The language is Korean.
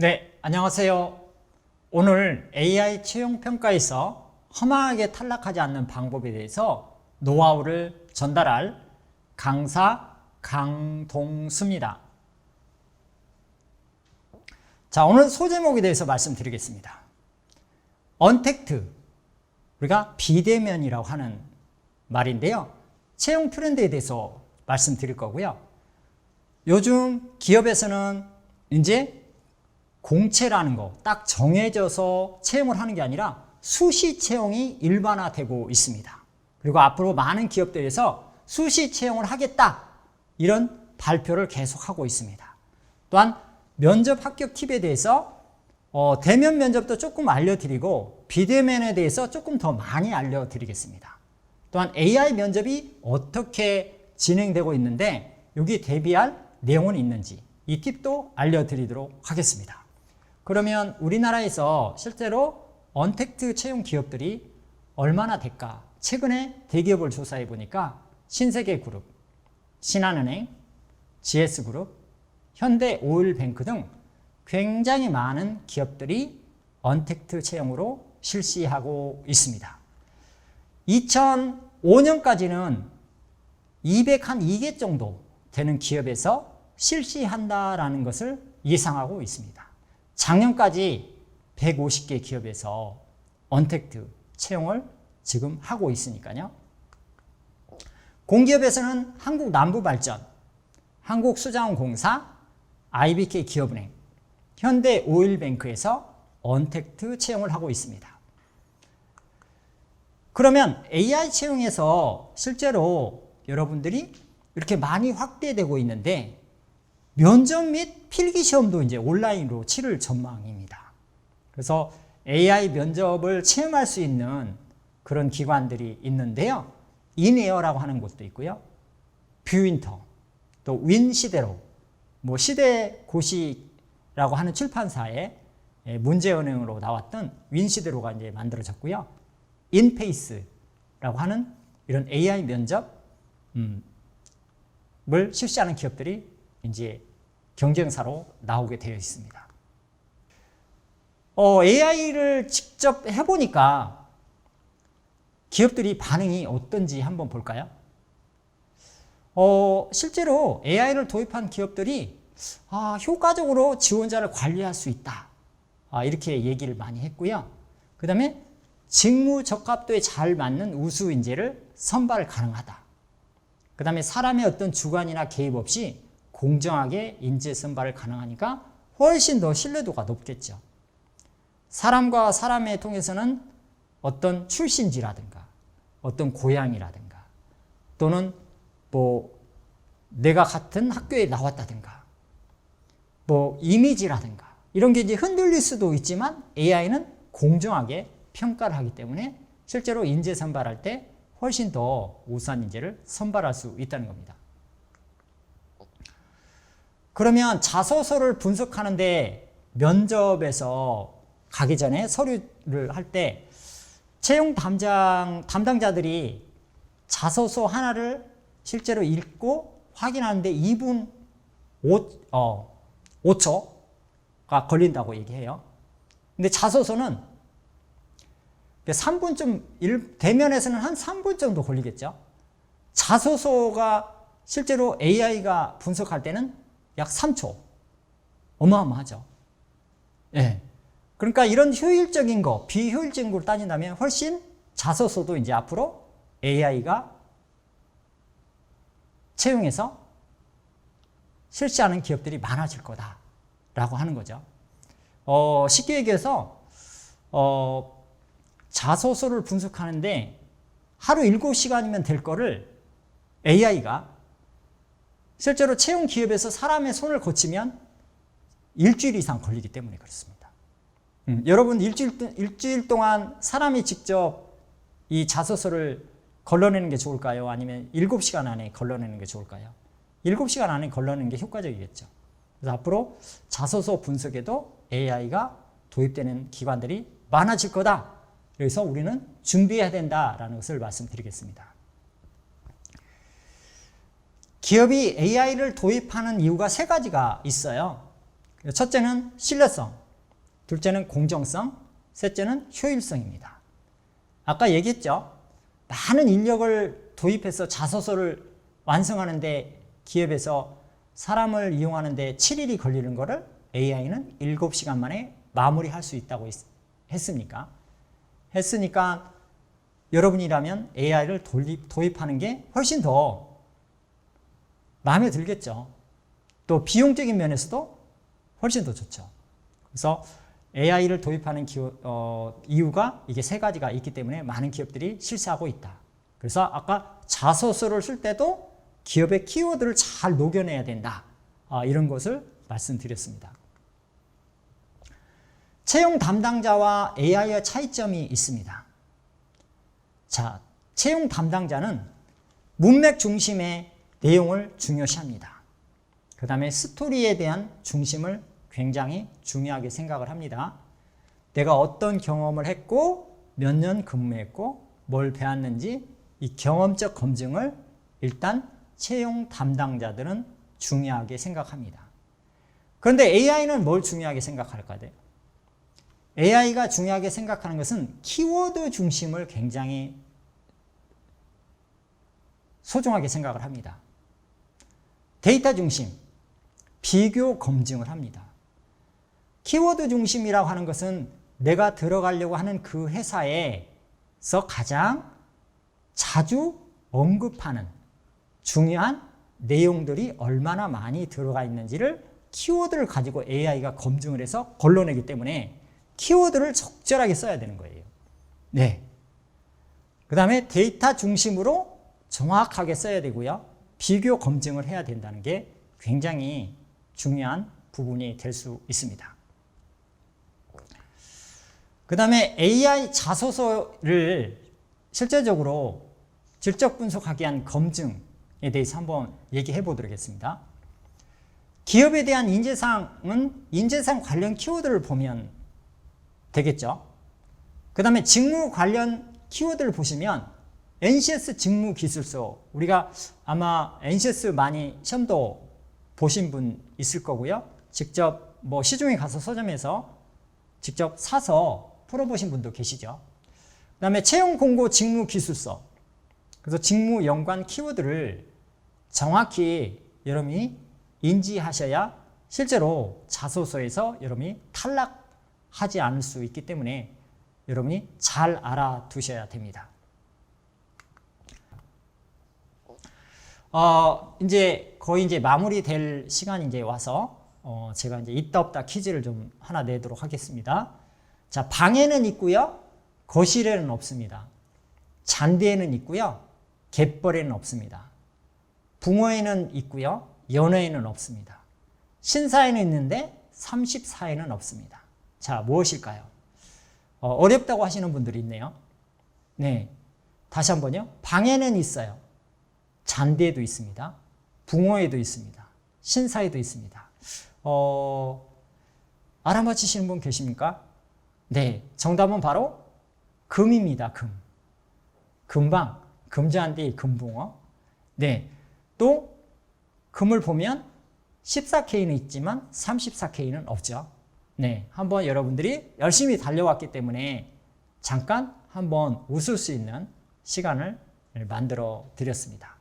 네, 안녕하세요. 오늘 AI 채용 평가에서 허망하게 탈락하지 않는 방법에 대해서 노하우를 전달할 강사 강동수입니다. 자, 오늘 소제목에 대해서 말씀드리겠습니다. 언택트, 우리가 비대면이라고 하는 말인데요. 채용 트렌드에 대해서 말씀드릴 거고요. 요즘 기업에서는 이제 공채라는 거 딱 정해져서 채용을 하는 게 아니라 수시 채용이 일반화되고 있습니다. 그리고 앞으로 많은 기업들에서 수시 채용을 하겠다 이런 발표를 계속하고 있습니다. 또한 면접 합격 팁에 대해서 어, 대면 면접도 조금 알려드리고 비대면에 대해서 조금 더 많이 알려드리겠습니다. 또한 AI 면접이 어떻게 진행되고 있는데 여기 대비할 내용은 있는지 이 팁도 알려드리도록 하겠습니다. 그러면 우리나라에서 실제로 언택트 채용 기업들이 얼마나 될까? 최근에 대기업을 조사해 보니까 신세계그룹, 신한은행, GS그룹, 현대오일뱅크 등 굉장히 많은 기업들이 언택트 채용으로 실시하고 있습니다. 2005년까지는 202개 정도 되는 기업에서 실시한다라는 것을 예상하고 있습니다. 작년까지 150개 기업에서 언택트 채용을 지금 하고 있으니까요. 공기업에서는 한국남부발전, 한국수자원공사, IBK 기업은행, 현대오일뱅크에서 언택트 채용을 하고 있습니다. 그러면 AI 채용에서 실제로 여러분들이 이렇게 많이 확대되고 있는데 면접 및 필기 시험도 이제 온라인으로 치를 전망입니다. 그래서 AI 면접을 체험할 수 있는 그런 기관들이 있는데요. 인에어라고 하는 곳도 있고요. 뷰윈터, 또 윈시대로, 뭐 시대고시라고 하는 출판사에 문제은행으로 나왔던 윈시대로가 이제 만들어졌고요. 인페이스라고 하는 이런 AI 면접을 실시하는 기업들이 이제 경쟁사로 나오게 되어 있습니다. 어, AI를 직접 해보니까 기업들이 반응이 어떤지 한번 볼까요? 어, 실제로 AI를 도입한 기업들이 아, 효과적으로 지원자를 관리할 수 있다. 아, 이렇게 얘기를 많이 했고요. 그 다음에 직무 적합도에 잘 맞는 우수 인재를 선발 가능하다. 그 다음에 사람의 어떤 주관이나 개입 없이 공정하게 인재 선발을 가능하니까 훨씬 더 신뢰도가 높겠죠. 사람과 사람에 통해서는 어떤 출신지라든가 어떤 고향이라든가 또는 뭐 내가 같은 학교에 나왔다든가 뭐 이미지라든가 이런 게 이제 흔들릴 수도 있지만 AI는 공정하게 평가를 하기 때문에 실제로 인재 선발할 때 훨씬 더 우수한 인재를 선발할 수 있다는 겁니다. 그러면 자소서를 분석하는데 면접에서 가기 전에 서류를 할 때 채용 담당, 담당자들이 자소서 하나를 실제로 읽고 확인하는데 2분 5, 어, 5초가 걸린다고 얘기해요. 근데 자소서는 3분쯤, 대면에서는 한 3분 정도 걸리겠죠. 자소서가 실제로 AI가 분석할 때는 약 3초. 어마어마하죠. 예. 그러니까 이런 효율적인 거, 비효율적인 걸 따진다면 훨씬 자소서도 이제 앞으로 AI가 채용해서 실시하는 기업들이 많아질 거다라고 하는 거죠. 어, 쉽게 얘기해서 어, 자소서를 분석하는데 하루 7시간이면 될 거를 AI가 실제로 채용 기업에서 사람의 손을 거치면 일주일 이상 걸리기 때문에 그렇습니다. 음, 여러분 일주일, 일주일 동안 사람이 직접 이 자소서를 걸러내는 게 좋을까요? 아니면 7시간 안에 걸러내는 게 좋을까요? 7시간 안에 걸러내는 게 효과적이겠죠. 그래서 앞으로 자소서 분석에도 AI가 도입되는 기관들이 많아질 거다. 그래서 우리는 준비해야 된다라는 것을 말씀드리겠습니다. 기업이 AI를 도입하는 이유가 세 가지가 있어요. 첫째는 신뢰성, 둘째는 공정성, 셋째는 효율성입니다. 아까 얘기했죠. 많은 인력을 도입해서 자소서를 완성하는데 기업에서 사람을 이용하는데 7일이 걸리는 거를 AI는 7시간 만에 마무리할 수 있다고 했, 했습니까? 했으니까 여러분이라면 AI를 도입, 도입하는 게 훨씬 더 마음에 들겠죠. 또 비용적인 면에서도 훨씬 더 좋죠. 그래서 AI를 도입하는 기업, 어, 이유가 이게 세 가지가 있기 때문에 많은 기업들이 실시하고 있다. 그래서 아까 자소서를 쓸 때도 기업의 키워드를 잘 녹여내야 된다. 아, 이런 것을 말씀드렸습니다. 채용 담당자와 AI의 차이점이 있습니다. 자, 채용 담당자는 문맥 중심의 내용을 중요시합니다. 그 다음에 스토리에 대한 중심을 굉장히 중요하게 생각을 합니다. 내가 어떤 경험을 했고 몇 년 근무했고 뭘 배웠는지 이 경험적 검증을 일단 채용 담당자들은 중요하게 생각합니다. 그런데 AI는 뭘 중요하게 생각할까요? AI가 중요하게 생각하는 것은 키워드 중심을 굉장히 소중하게 생각을 합니다. 데이터 중심, 비교 검증을 합니다. 키워드 중심이라고 하는 것은 내가 들어가려고 하는 그 회사에서 가장 자주 언급하는 중요한 내용들이 얼마나 많이 들어가 있는지를 키워드를 가지고 AI가 검증을 해서 걸러내기 때문에 키워드를 적절하게 써야 되는 거예요. 네. 그 다음에 데이터 중심으로 정확하게 써야 되고요. 비교 검증을 해야 된다는 게 굉장히 중요한 부분이 될 수 있습니다. 그 다음에 AI 자소서를 실제적으로 질적 분석하기 위한 검증에 대해서 한번 얘기해 보도록 하겠습니다. 기업에 대한 인재상은 인재상 관련 키워드를 보면 되겠죠. 그 다음에 직무 관련 키워드를 보시면 NCS 직무 기술서 우리가 아마 NCS 많이 시험도 보신 분 있을 거고요. 직접 뭐 시중에 가서 서점에서 직접 사서 풀어보신 분도 계시죠. 그 다음에 채용 공고 직무 기술서 그래서 직무 연관 키워드를 정확히 여러분이 인지하셔야 실제로 자소서에서 여러분이 탈락하지 않을 수 있기 때문에 여러분이 잘 알아두셔야 됩니다. 어, 이제 거의 이제 마무리될 시간이 이제 와서 어, 제가 이제 있다 없다 퀴즈를 좀 하나 내도록 하겠습니다. 자, 방에는 있고요. 거실에는 없습니다. 잔디에는 있고요. 갯벌에는 없습니다. 붕어에는 있고요. 연어에는 없습니다. 신사에는 있는데 34에는 없습니다. 자, 무엇일까요? 어, 어렵다고 하시는 분들이 있네요. 네. 다시 한번요. 방에는 있어요. 잔디에도 있습니다. 붕어에도 있습니다. 신사에도 있습니다. 어, 알아맞히시는 분 계십니까? 네. 정답은 바로 금입니다. 금. 금방. 금잔디 금붕어. 네. 또 금을 보면 14K는 있지만 34K는 없죠. 네. 한번 여러분들이 열심히 달려왔기 때문에 잠깐 한번 웃을 수 있는 시간을 만들어 드렸습니다.